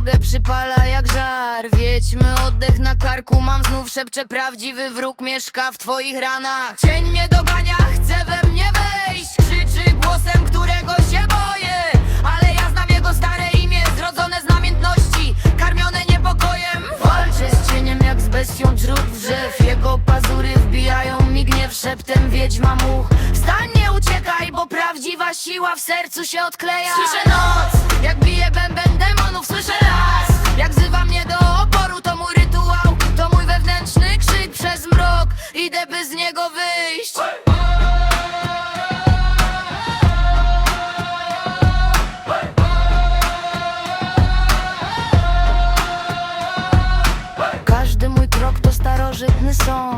drogę przypala jak żar. Wiedźmy oddech na karku, mam znów szepcze Prawdziwy wróg mieszka w twoich ranach. Cień mnie dogania, chce we mnie wejść Krzyczy głosem, którego się boję. Ale ja znam jego stare imię, zrodzone z namiętności Karmione niepokojem. Walczę z cieniem jak z bestią drzut drzew Jego pazury wbijają mi gniew szeptem Wiedźma much siła w sercu się odkleja. Słyszę noc, jak bije bęben demonów, słyszę las Jak wzywa mnie do oporu,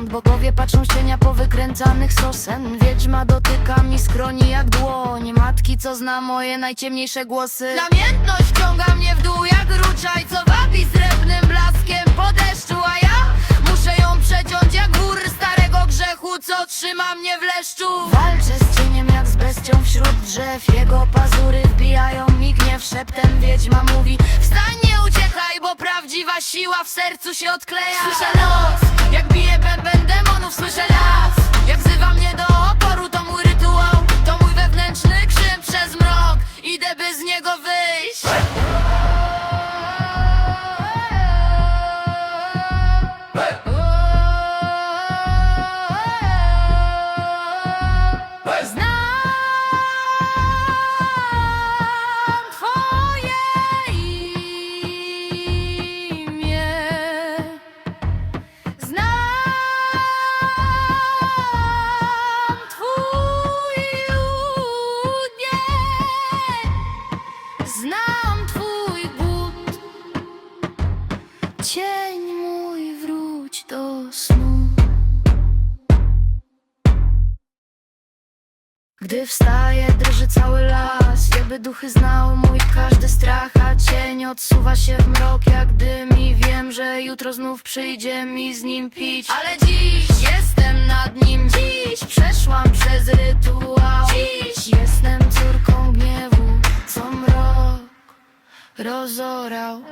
sąd Bogowie patrzą cienia powykręcanych sosen. Wiedźma dotyka mi skroni jak dłoń. Matki, co zna moje najciemniejsze głosy. Namiętność wciąga mnie w dół jak ruczaj Co wabi srebrnym blaskiem po deszczu. A ja muszę ją przeciąć jak wór starego grzechu Co trzyma mnie w leszczu. Walczę z cieniem jak z bestią wśród drzew. Jego pazury wbijają mi gniew. Szeptem wiedźma mówi Wstań, nie uciekaj, prawdziwa siła w sercu się odkleja. Słyszę noc, jak bije bęben demonów Słyszę las, Gdy wstaje, drży cały las. Jakby duchy znał mój każdy strach A cień odsuwa się w mrok. Jak dym I wiem, że jutro znów przyjdzie mi z nim pić. Ale dziś jestem nad nim. Dziś przeszłam przez rytuał. Dziś jestem córką gniewu Co mrok rozorał